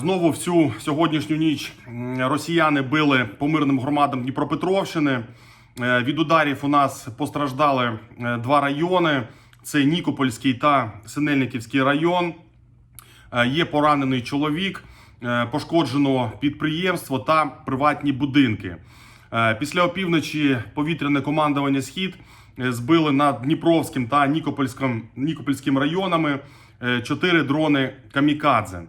Знову всю сьогоднішню ніч росіяни били по мирним громадам Дніпропетровщини. Е, Від ударів у нас постраждали е, два райони: це Нікопольський та Синельниківський район. Е, Є поранений чоловік, пошкоджено підприємство та приватні будинки. Після опівночі повітряне командування Схід збили над Дніпровським та Нікопольським, Нікопольським районами чотири дрони камікадзе.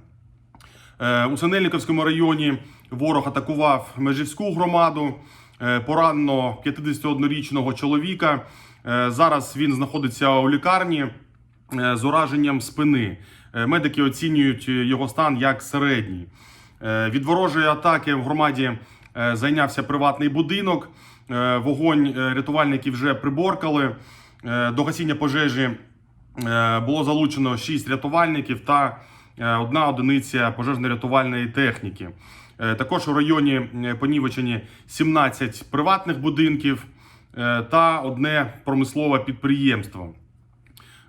Е, У Синельниковському районі ворог атакував Межівську громаду. Е, Поранено 51-річного чоловіка. Е, Зараз він знаходиться у лікарні з ураженням спини. Медики оцінюють його стан як середній. Від ворожої атаки в громаді зайнявся приватний будинок. Вогонь рятувальники вже приборкали. До гасіння пожежі було залучено 6 рятувальників та одна одиниця пожежно-рятувальної техніки. Е, Також у районі е, понівечені 17 приватних будинків е, та одне промислове підприємство.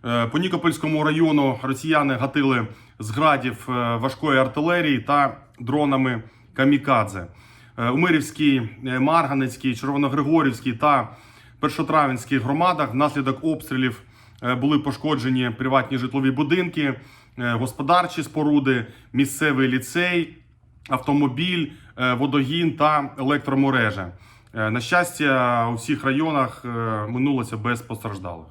Е, По Нікопольському району росіяни гатили з градів е, важкої артилерії та дронами камікадзе. Е, У Мирівській, е, Марганецькій, Червоногригорівській та Першотравенській громадах внаслідок обстрілів е, були пошкоджені приватні житлові будинки, е, господарчі споруди, місцевий ліцей, автомобіль, е, водогін та електромережа. Е, На щастя, у всіх районах е, минулося без постраждалих.